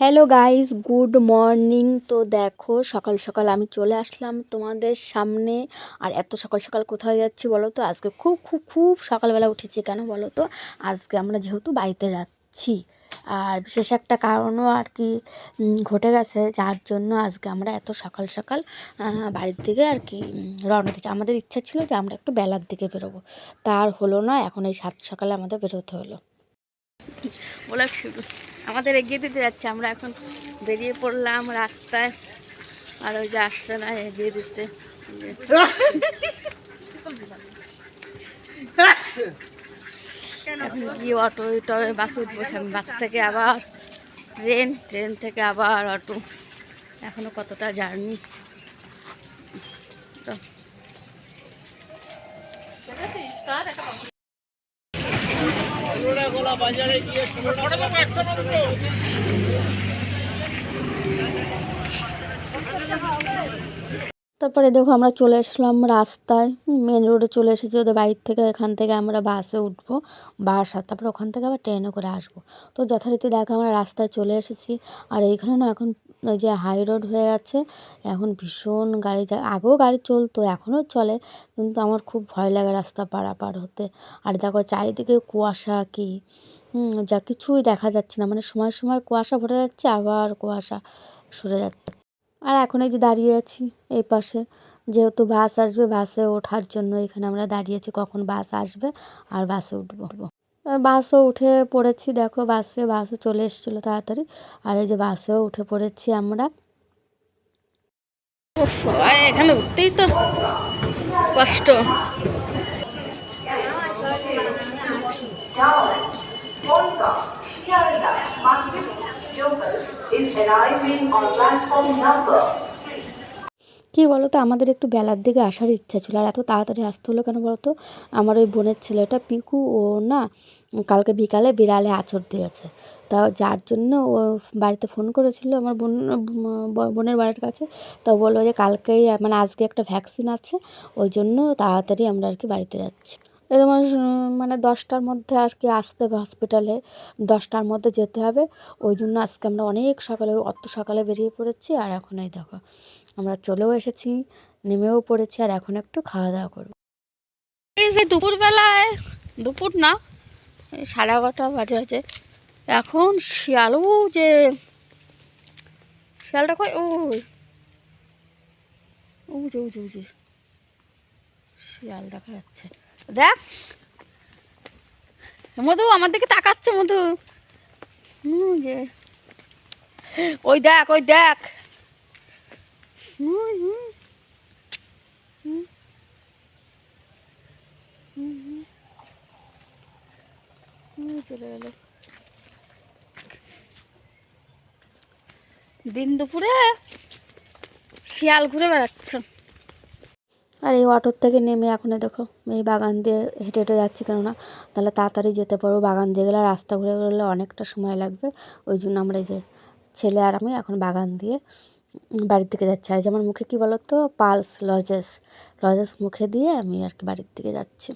Hello guys good morning তো দেখো, সকাল সকাল আমি চলে আসলাম তোমাদের সামনে। আর এত সকাল সকাল কোথায় যাচ্ছি বলো তো? আজকে খুব খুব খুব সকালবেলা উঠেছি কেন বলো তো? আজকে আমরা যেহেতু বাড়িতে যাচ্ছি। আর বিশেষ একটা কারণও আর কি ঘটে গেছে। যার জন্য আজকে আমরা এত সকাল সকাল বাড়ির দিকে আর কি রওনা দিচ্ছি। আমাদের ইচ্ছা ছিল যে আমরা একটু বেলার দিকে বেরোবো। তার হলো না, এখন এই সাত সকালে আমাদের বেরোতে হলো। বলে আমাদের এগিয়ে দিতে যাচ্ছে, আমরা এখন বেরিয়ে পড়লাম রাস্তায়। আর ওই যে আসছে না, এগিয়ে দিতে। গিয়ে অটো টয়ে বাসে উঠবো বাস থেকে আবার, ট্রেন ট্রেন থেকে আবার অটো। এখনও কতটা জার্নি। তো। বাজারে গিয়ে তারপরে দেখো আমরা চলে আসলাম রাস্তায়। মেন রোডে চলে এসেছি। ওদের বাড়ির থেকে এখান থেকে আমরা বাসে উঠবো বাস তারপরে ওখান থেকে আবার ট্রেনে করে আসব। তো যথারীতি দেখো আমরা রাস্তায় চলে এসেছি। আর এইখানে না এখন ওই যে হাই রোড হয়ে গেছে, এখন ভীষণ গাড়ি যায়। আগেও গাড়ি চলতো, এখনও চলে। কিন্তু আমার খুব ভয় লাগে রাস্তা পারাপার হতে। আর দেখো চারিদিকে কুয়াশা কি। যা কিছুই দেখা যাচ্ছে না। মানে সময় সময় কুয়াশা ভরে যাচ্ছে, আবার কুয়াশা সরে যাচ্ছে। আর এখন এই যে দাঁড়িয়ে আছি এই পাশে। যেহেতু বাস আসবে, বাসে ওঠার জন্য এখানে আমরা দাঁড়িয়ে আছি কখন বাস আসবে আর বাসে উঠবো। বাসও উঠে পড়েছি, দেখো বাসে বাসে চলে এসেছিল তাড়াতাড়ি। আর এই যে বাসেও উঠে পড়েছি আমরা। এখানে উঠতেই তো কষ্ট। কী বলো তো আমাদের একটু বেলার দিকে আসার ইচ্ছা ছিল। আর এত তাড়াতাড়ি আসতে হলো কেন বলো তো আমার ওই বোনের ছেলেটা পিকু ও না কালকে বিকালে বিড়ালে আঁচড় দিয়েছে। তা যার জন্য ও বাড়িতে ফোন করেছিল আমার বোন বোনের বাড়ির কাছে। তা বলল যে কালকেই মানে আজকে একটা ভ্যাকসিন আছে, ওই জন্য তাড়াতাড়ি আমরা আর কি বাড়িতে যাচ্ছি। এই তোমার মানে দশটার মধ্যে আর কি আসতে হবে হসপিটালে দশটার মধ্যে যেতে হবে। ওই জন্য আজকে আমরা অনেক সকালে, অত সকালে বেরিয়ে পড়েছি আর এখন এই দেখো, আমরা চলেও এসেছি, নেমেও পড়েছি আর এখন একটু খাওয়া দাওয়া করব। এই যে দুপুরবেলায়, দুপুর না সাড়ে এগারোটা বাজে আছে এখন শিয়ালও যে, শিয়ালটা কই? ও ও যে যে, শিয়াল দেখা যাচ্ছে। দেখ। মধু, আমার দিকে তাকাচ্ছে মধু। যে। ওই দেখ ওই দেখ। চলে গেল। দিন দুপুরে শিয়াল ঘুরে বেড়াচ্ছে। আর এই অটোর থেকে নেমে এখন দেখো, এই বাগান দিয়ে হেঁটে হেঁটে যাচ্ছি কেননা তাহলে তাড়াতাড়ি যেতে পারব বাগান দিয়ে গেলে রাস্তা ঘুরে গেলে অনেকটা সময় লাগবে। ওই জন্য আমরা এই যে ছেলে আর আমি এখন বাগান দিয়ে বাড়ির দিকে যাচ্ছি। আর যেমন মুখে কী বলো তো? পালস, লজেস লজেস মুখে দিয়ে আমি আর কি বাড়ির দিকে যাচ্ছি।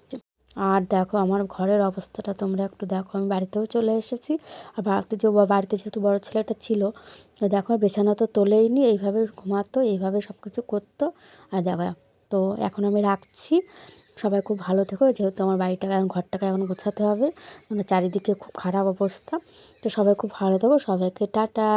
আর দেখো আমার ঘরের অবস্থাটা তোমরা একটু দেখো, আমি বাড়িতেও চলে এসেছি। আর বাড়িতে যে বাড়িতে যেহেতু বড়ো ছেলেটা ছিল দেখো বিছানা তো তোলেই নি এইভাবে ঘুমাতো, এইভাবে সব কিছু করতো। আর দেখো তো এখন আমি রাখছি। সবাই খুব ভালো থেকো, যেহেতু আমার বাড়িটাকে এখন, ঘরটাকে এখন গোছাতে হবে। মানে চারিদিকে খুব খারাপ অবস্থা। তো সবাই খুব ভালো থেকো, সবাইকে টাটা।